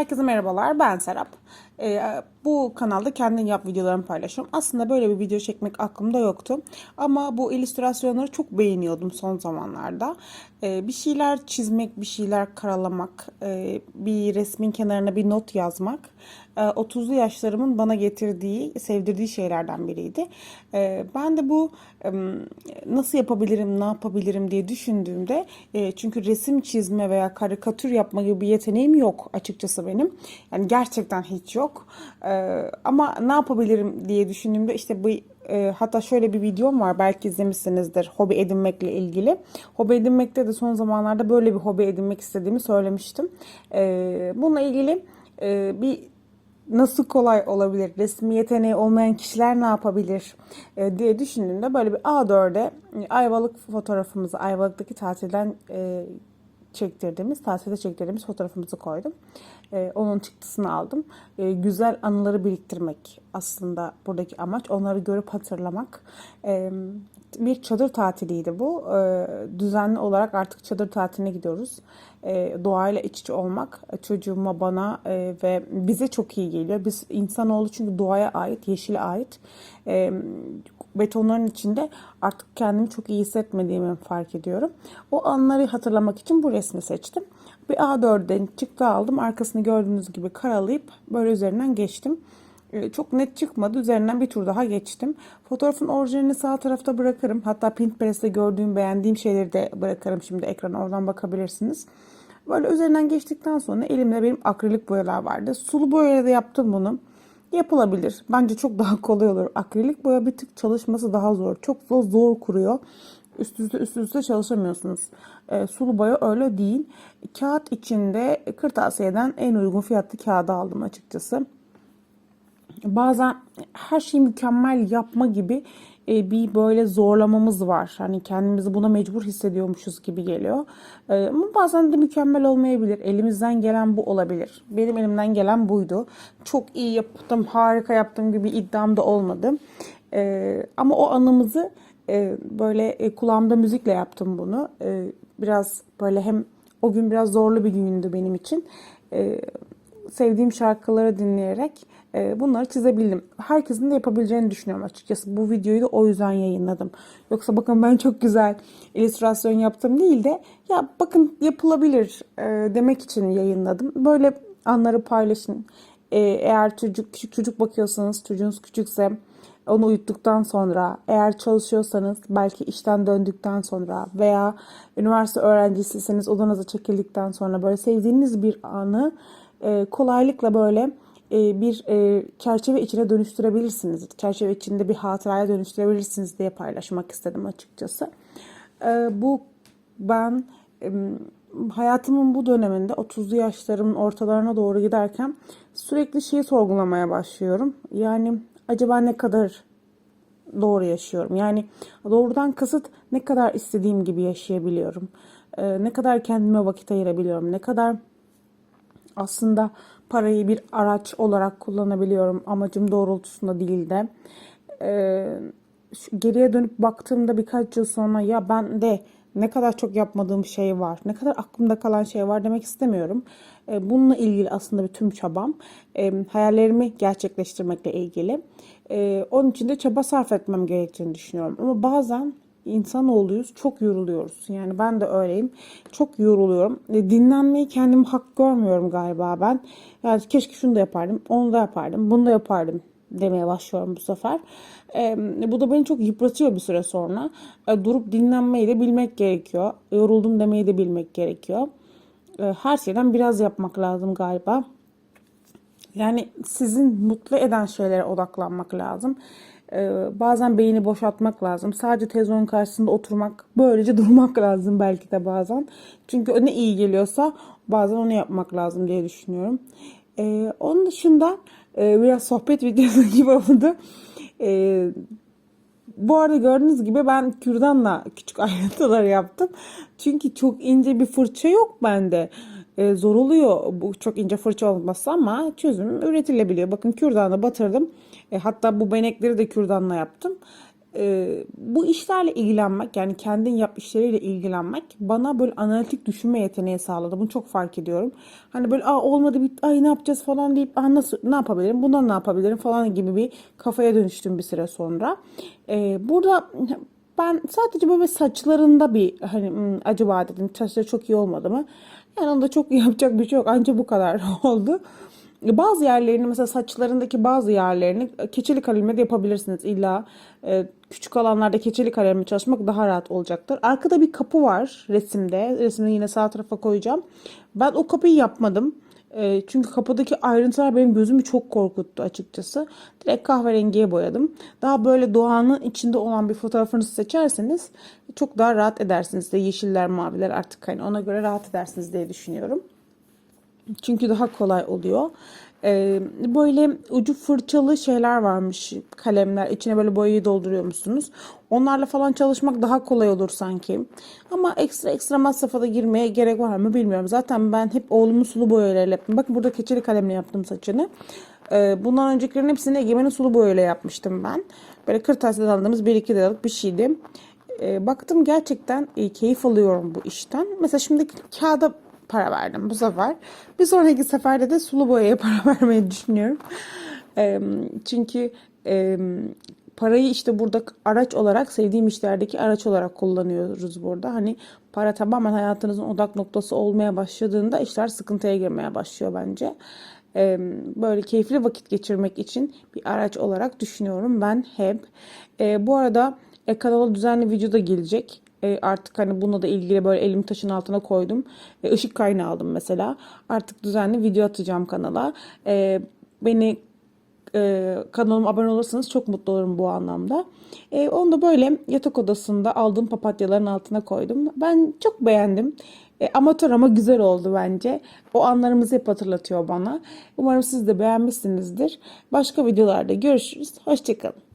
Herkese merhabalar, ben Serap. Ee, bu kanalda kendin yap videolarımı paylaşıyorum. Aslında böyle bir video çekmek aklımda yoktu. Ama bu illüstrasyonları çok beğeniyordum son zamanlarda. Ee, bir şeyler çizmek, bir şeyler karalamak, e, bir resmin kenarına bir not yazmak. e, 30'lu yaşlarımın bana getirdiği, sevdirdiği şeylerden biriydi. Ee, ben de bu em, nasıl yapabilirim, ne yapabilirim diye düşündüğümde e, çünkü resim çizme veya karikatür yapma gibi bir yeteneğim yok açıkçası benim. Yani gerçekten hiç yok. Ee, ama ne yapabilirim diye düşündüğümde işte bu e, hatta şöyle bir videom var belki izlemişsinizdir hobi edinmekle ilgili. Hobi edinmekte de son zamanlarda böyle bir hobi edinmek istediğimi söylemiştim. Ee, bununla ilgili e, bir nasıl kolay olabilir? Resim yeteneği olmayan kişiler ne yapabilir? E, diye düşündüğümde böyle bir A4'e Ayvalık fotoğrafımızı, Ayvalık'taki tatilden e, çektirdiğimiz, tatilde çektirdiğimiz fotoğrafımızı koydum. E, onun çıktısını aldım. E, güzel anıları biriktirmek aslında buradaki amaç. Onları görüp hatırlamak. E, bir çadır tatiliydi bu. E, düzenli olarak artık çadır tatiline gidiyoruz. E, doğayla iç içe olmak çocuğuma, bana e, ve bize çok iyi geliyor. Biz insanoğlu çünkü doğaya ait, yeşile ait. E, betonların içinde artık kendimi çok iyi hissetmediğimi fark ediyorum. O anları hatırlamak için bu resmi seçtim. Bir A4'den çıktı aldım. Arkasını gördüğünüz gibi karalayıp böyle üzerinden geçtim. Ee, Çok net çıkmadı. Üzerinden bir tur daha geçtim. Fotoğrafın orijinalini sağ tarafta bırakırım. Hatta Pinterest'te gördüğüm, beğendiğim şeyleri de bırakırım şimdi ekrana. Oradan bakabilirsiniz. Böyle üzerinden geçtikten sonra elimde benim akrilik boyalar vardı. Sulu boyayla da yaptım bunu. Yapılabilir. Bence çok daha kolay olur. Akrilik boya bir tık çalışması daha zor. Çok zor, zor kuruyor. Üst üste üst üste çalışamıyorsunuz. E, sulu boya öyle değil. Kağıt içinde kırtasiyeden en uygun fiyatlı kağıdı aldım açıkçası bazen her şeyi mükemmel yapma gibi e, bir böyle zorlamamız var. Hani kendimizi buna mecbur hissediyormuşuz gibi geliyor. E, ama bazen de mükemmel olmayabilir. Elimizden gelen bu olabilir. Benim elimden gelen buydu. Çok iyi yaptım, harika yaptım gibi iddiam da olmadı. E, ama o anımızı e, böyle kulağımda müzikle yaptım bunu. Biraz böyle hem o gün biraz zorlu bir gündü benim için. E, sevdiğim şarkıları dinleyerek e, bunları çizebildim. Herkesin de yapabileceğini düşünüyorum açıkçası. Bu videoyu da o yüzden yayınladım. Yoksa bakın ben çok güzel illüstrasyon yaptım değil de ya bakın yapılabilir e, demek için yayınladım. Böyle anları paylaşın. E, eğer çocuk küçük çocuk bakıyorsanız çocuğunuz küçükse onu uyuttuktan sonra eğer çalışıyorsanız belki işten döndükten sonra veya üniversite öğrencisiyseniz odanıza çekildikten sonra böyle sevdiğiniz bir anı e, kolaylıkla böyle e, bir e, çerçeve içine dönüştürebilirsiniz. Çerçeve içinde bir hatıraya dönüştürebilirsiniz diye paylaşmak istedim açıkçası. Bu ben hayatımın bu döneminde 30'lu yaşlarımın ortalarına doğru giderken sürekli şeyi sorgulamaya başlıyorum. Yani acaba ne kadar doğru yaşıyorum? Yani doğrudan kasıt ne kadar istediğim gibi yaşayabiliyorum? Ne kadar kendime vakit ayırabiliyorum? Ne kadar aslında parayı bir araç olarak kullanabiliyorum amacım doğrultusunda değil de. Ee, geriye dönüp baktığımda birkaç yıl sonra ya ben de ne kadar çok yapmadığım şey var, ne kadar aklımda kalan şey var demek istemiyorum. Ee, bununla ilgili aslında bir tüm çabam. Ee, hayallerimi gerçekleştirmekle ilgili. Ee, onun için de çaba sarf etmem gerektiğini düşünüyorum. Ama bazen insanoğluyuz. Çok yoruluyoruz. Yani ben de öyleyim. Çok yoruluyorum. E, dinlenmeyi kendim hak görmüyorum galiba ben. Yani keşke şunu da yapardım, onu da yapardım, bunu da yapardım demeye başlıyorum bu sefer. E, bu da beni çok yıpratıyor bir süre sonra. E, durup dinlenmeyi de bilmek gerekiyor. Yoruldum demeyi de bilmek gerekiyor. E, her şeyden biraz yapmak lazım galiba. Yani sizin mutlu eden şeylere odaklanmak lazım. Ee, bazen beyni boşaltmak lazım. Sadece televizyonun karşısında oturmak, böylece durmak lazım belki de bazen. Çünkü ne iyi geliyorsa bazen onu yapmak lazım diye düşünüyorum. Ee, onun dışında e, biraz sohbet videosu gibi oldu. Ee, bu arada gördüğünüz gibi ben kürdanla küçük ayrıntılar yaptım. Çünkü çok ince bir fırça yok bende. Ee, zor oluyor bu çok ince fırça olması ama çözüm üretilebiliyor. Bakın kürdanla batırdım. E, hatta bu benekleri de kürdanla yaptım. Ee, bu işlerle ilgilenmek yani kendin yap işleriyle ilgilenmek bana böyle analitik düşünme yeteneği sağladı. Bunu çok fark ediyorum. Hani böyle Aa, olmadı bit ay ne yapacağız falan deyip Aa, nasıl ne yapabilirim bundan ne yapabilirim falan gibi bir kafaya dönüştüm bir süre sonra. Ee, burada ben sadece böyle saçlarında bir hani "Hmm, acaba dedim saçları çok iyi olmadı mı? Yani onda çok yapacak bir şey yok. Anca bu kadar oldu. Bazı yerlerini mesela saçlarındaki bazı yerlerini keçeli kalemle de yapabilirsiniz. İlla e, küçük alanlarda keçeli kalemle çalışmak daha rahat olacaktır. Arkada bir kapı var resimde. Resmini yine sağ tarafa koyacağım. Ben o kapıyı yapmadım. E, çünkü kapıdaki ayrıntılar benim gözümü çok korkuttu açıkçası. Direkt kahverengiye boyadım. Daha böyle doğanın içinde olan bir fotoğrafınızı seçerseniz çok daha rahat edersiniz de yeşiller, maviler artık hani ona göre rahat edersiniz diye düşünüyorum. Çünkü daha kolay oluyor. Ee, böyle ucu fırçalı şeyler varmış kalemler. İçine böyle boyayı dolduruyormuşsunuz. Onlarla falan çalışmak daha kolay olur sanki. Ama ekstra ekstra masrafa da girmeye gerek var mı bilmiyorum. Zaten ben hep oğlumun sulu boyalarıyla yaptım. Bakın burada keçeli kalemle yaptım saçını. Ee, bundan öncekilerin hepsini Egemen'in sulu boyayla yapmıştım ben. Böyle kırtasiyeden aldığımız 1-2 liralık bir şeydi. Ee, baktım gerçekten e, keyif alıyorum bu işten. Mesela şimdi kağıda para verdim bu sefer. Bir sonraki seferde de sulu boyaya para vermeyi düşünüyorum. Eee, çünkü eee, parayı işte burada araç olarak sevdiğim işlerdeki araç olarak kullanıyoruz burada. Hani para tamamen hayatınızın odak noktası olmaya başladığında işler sıkıntıya girmeye başlıyor bence. Eee, böyle keyifli vakit geçirmek için bir araç olarak düşünüyorum ben hep. Eee, bu arada e, kanala düzenli video da gelecek. E, artık hani bununla da ilgili böyle elimi taşın altına koydum. E, ışık kaynağı aldım mesela. Artık düzenli video atacağım kanala. E, beni e, kanalıma abone olursanız çok mutlu olurum bu anlamda. Onu da böyle yatak odasında aldığım papatyaların altına koydum. Ben çok beğendim. E, amatör ama güzel oldu bence. O anlarımızı hep hatırlatıyor bana. Umarım siz de beğenmişsinizdir. Başka videolarda görüşürüz. Hoşçakalın.